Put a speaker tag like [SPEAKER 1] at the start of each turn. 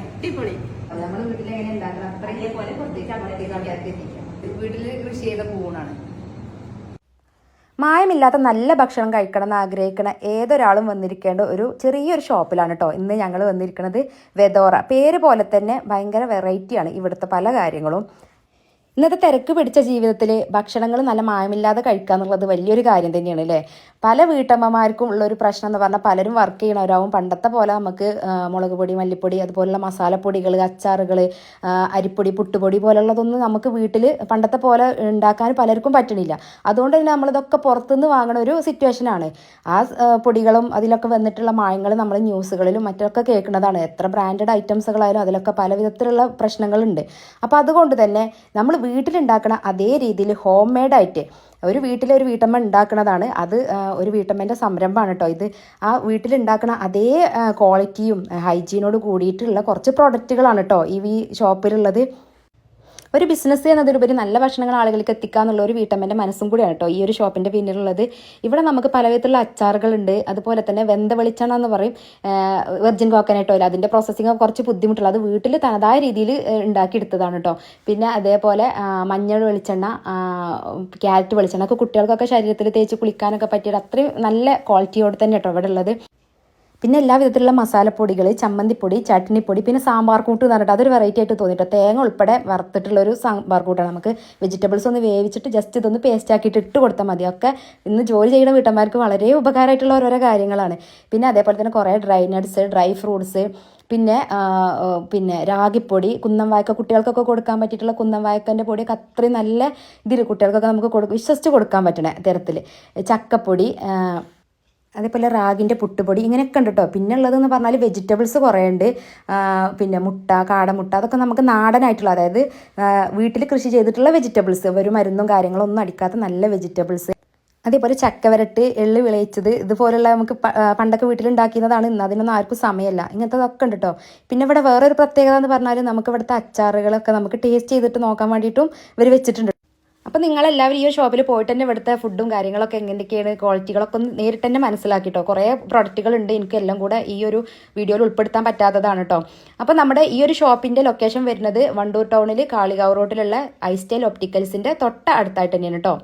[SPEAKER 1] അടിപൊളി.
[SPEAKER 2] വീട്ടിൽ എങ്ങനെ ഉണ്ടാക്കണം? അത്രയും പോലെ എത്തിക്കാം കൃഷി ചെയ്ത പൂണാണ്
[SPEAKER 3] മായമില്ലാത്ത നല്ല ഭക്ഷണം കഴിക്കണം എന്ന് ആഗ്രഹിക്കുന്ന ഏതൊരാളും വന്നിരിക്കേണ്ട ഒരു ചെറിയൊരു ഷോപ്പിലാണ് കേട്ടോ ഇന്ന് ഞങ്ങൾ വന്നിരിക്കുന്നത് വെദോറ പേര് പോലെ തന്നെ ഭയങ്കര വെറൈറ്റിയാണ് ഇവിടുത്തെ പല കാര്യങ്ങളും. ഇന്നത്തെ തിരക്ക് പിടിച്ച ജീവിതത്തിൽ ഭക്ഷണങ്ങൾ നല്ല മായമില്ലാതെ കഴിക്കുക എന്നുള്ളത് വലിയൊരു കാര്യം തന്നെയാണ് അല്ലേ? പല വീട്ടമ്മമാർക്കും ഉള്ള ഒരു പ്രശ്നം എന്ന് പറഞ്ഞാൽ പലരും വർക്ക് ചെയ്യണവരാവും. പണ്ടത്തെ പോലെ നമുക്ക് മുളക് പൊടി മല്ലിപ്പൊടി അതുപോലുള്ള മസാലപ്പൊടികൾ അച്ചാറുകൾ അരിപ്പൊടി പുട്ടുപൊടി പോലുള്ളതൊന്നും നമുക്ക് വീട്ടിൽ പണ്ടത്തെ പോലെ ഉണ്ടാക്കാൻ പലർക്കും പറ്റണില്ല. അതുകൊണ്ട് തന്നെ നമ്മളിതൊക്കെ പുറത്തുനിന്ന് വാങ്ങണ ഒരു സിറ്റുവേഷനാണ് ആ, പൊടികളും അതിലൊക്കെ വന്നിട്ടുള്ള മായങ്ങൾ നമ്മൾ ന്യൂസുകളിലും മറ്റൊക്കെ കേൾക്കുന്നതാണ്. എത്ര ബ്രാൻഡഡ് ഐറ്റംസുകളായാലും അതിലൊക്കെ പല വിധത്തിലുള്ള പ്രശ്നങ്ങളുണ്ട്. അപ്പോൾ അതുകൊണ്ട് തന്നെ നമ്മൾ വീട്ടിലുണ്ടാക്കണ അതേ രീതിയിൽ ഹോം മെയ്ഡായിട്ട് ഒരു വീട്ടിലെ ഒരു വീട്ടമ്മ ഉണ്ടാക്കുന്നതാണ് അത് ഒരു വീട്ടമ്മേന്റെ സംരംഭമാണ് കേട്ടോ ഇത്. ആ വീട്ടിലുണ്ടാക്കുന്ന അതേ ക്വാളിറ്റിയും ഹൈജീനോട് കൂടിയിട്ടുള്ള കുറച്ച് പ്രോഡക്റ്റുകളാണ് കേട്ടോ ഈ ഷോപ്പിലുള്ളത് ഒരു ബിസിനസ് എന്നതിലുപരി നല്ല ഭക്ഷണങ്ങൾ ആളുകൾക്ക് എത്തിക്കുക എന്നുള്ള ഒരു വീട്ടമ്മന്റെ മനസ്സും കൂടിയാണ് കേട്ടോ ഈ ഒരു ഷോപ്പിന്റെ പിന്നിലുള്ളത്. ഇവിടെ നമുക്ക് പല വിധത്തിലുള്ള അച്ചാറുകളുണ്ട്. അതുപോലെ തന്നെ വെന്ത വെളിച്ചെണ്ണ എന്ന് പറയും വെർജിൻ കോക്കനട്ട് ഓയിൽ അതിന്റെ പ്രോസസ്സിങ് കുറച്ച് ബുദ്ധിമുട്ടുള്ള അത് വീട്ടിൽ തനതായ രീതിയിൽ ഉണ്ടാക്കിയെടുത്തതാണ് കേട്ടോ പിന്നെ അതേപോലെ മഞ്ഞൾ വെളിച്ചെണ്ണ ക്യാരറ്റ് വെളിച്ചെണ്ണ ഒക്കെ കുട്ടികൾക്കൊക്കെ ശരീരത്തിൽ തേച്ച് കുളിക്കാനൊക്കെ പറ്റിയത് അത്രയും നല്ല ക്വാളിറ്റിയോട് തന്നെ കേട്ടോ ഇവിടെ ഉള്ളത് പിന്നെ എല്ലാ വിധത്തിലുള്ള മസാലപ്പൊടികൾ ചമ്മന്തിപ്പൊടി ചട്നിപ്പൊടി പിന്നെ സാമ്പാർ കൂട്ട് എന്ന് പറഞ്ഞിട്ട് അതൊരു വെറൈറ്റി ആയിട്ട് തോന്നിയിട്ട് തേങ്ങ ഉൾപ്പെടെ വറുത്തിട്ടുള്ള ഒരു സാമ്പാർ കൂട്ടാണ് നമുക്ക്. വെജിറ്റബിൾസ് ഒന്ന് വേവിച്ചിട്ട് ജസ്റ്റ് ഇതൊന്ന് പേസ്റ്റ് ആക്കിയിട്ട് ഇട്ട് കൊടുത്താൽ മതി. ഒക്കെ ഇന്ന് ജോലി ചെയ്യുന്ന വീട്ടമ്മമാർക്ക് വളരെ ഉപകാരമായിട്ടുള്ള ഓരോരോ കാര്യങ്ങളാണ്. പിന്നെ അതേപോലെ തന്നെ കുറേ ഡ്രൈ നട്ട്സ് ഡ്രൈ ഫ്രൂട്ട്സ് പിന്നെ പിന്നെ രാഗിപ്പൊടി കുന്നം വായക്ക കുട്ടികൾക്കൊക്കെ കൊടുക്കാൻ പറ്റിയിട്ടുള്ള കുന്നം വായക്കന്റെ പൊടിയൊക്കെ അത്രയും നല്ല ഇതിൽ കുട്ടികൾക്കൊക്കെ നമുക്ക് കൊടുക്കും വിശ്വസിച്ച് കൊടുക്കാൻ പറ്റണ തരത്തിൽ ചക്കപ്പൊടി അതേപോലെ റാഗിന്റെ പുട്ടുപൊടി ഇങ്ങനെയൊക്കെ ഉണ്ട് കേട്ടോ പിന്നെ ഉള്ളതെന്ന് പറഞ്ഞാൽ വെജിറ്റബിൾസ് കുറേ ഉണ്ട് പിന്നെ മുട്ട കാടമുട്ട അതൊക്കെ നമുക്ക് നാടനായിട്ടുള്ള അതായത് വീട്ടിൽ കൃഷി ചെയ്തിട്ടുള്ള വെജിറ്റബിൾസ് ഒരു മരുന്നും കാര്യങ്ങളും ഒന്നും അടിക്കാത്ത നല്ല വെജിറ്റബിൾസ് അതേപോലെ ചക്കവരട്ട് എള്ള് വിളയിച്ചത് ഇതുപോലുള്ള നമുക്ക് പണ്ടൊക്കെ വീട്ടിലുണ്ടാക്കിയതാണ് ഇന്ന് അതിനൊന്നും ആർക്കും സമയമല്ല. ഇങ്ങനത്തതൊക്കെ ഉണ്ട് കേട്ടോ പിന്നെ ഇവിടെ വേറൊരു പ്രത്യേകത എന്ന് പറഞ്ഞാൽ നമുക്ക് ഇവിടുത്തെ അച്ചാറുകളൊക്കെ നമുക്ക് ടേസ്റ്റ് ചെയ്തിട്ട് നോക്കാൻ വേണ്ടിയിട്ടും ഇവർ വെച്ചിട്ടുണ്ട്. അപ്പോൾ നിങ്ങളെല്ലാവരും ഈ ഷോപ്പിൽ പോയിട്ട് തന്നെ ഇവിടുത്തെ ഫുഡും കാര്യങ്ങളൊക്കെ എങ്ങനെയൊക്കെയാണ് ക്വാളിറ്റികളൊക്കെ ഒന്ന് നേരിട്ട് തന്നെ മനസ്സിലാക്കിട്ടോ? കുറേ പ്രൊഡക്റ്റുകളുണ്ട് എനിക്ക് എല്ലാം കൂടെ ഈ ഒരു വീഡിയോയിൽ ഉൾപ്പെടുത്താൻ പറ്റാത്തതാണ് കേട്ടോ അപ്പോൾ നമ്മുടെ ഈ ഒരു ഷോപ്പിന്റെ ലൊക്കേഷൻ വരുന്നത് വണ്ടൂർ ടൗണിൽ കാളികാവ് റോഡിലുള്ള ഐസ്റ്റൈൽ ഒപ്റ്റിക്കൽസിന്റെ തൊട്ട അടുത്തായിട്ട് തന്നെയാണ് കേട്ടോ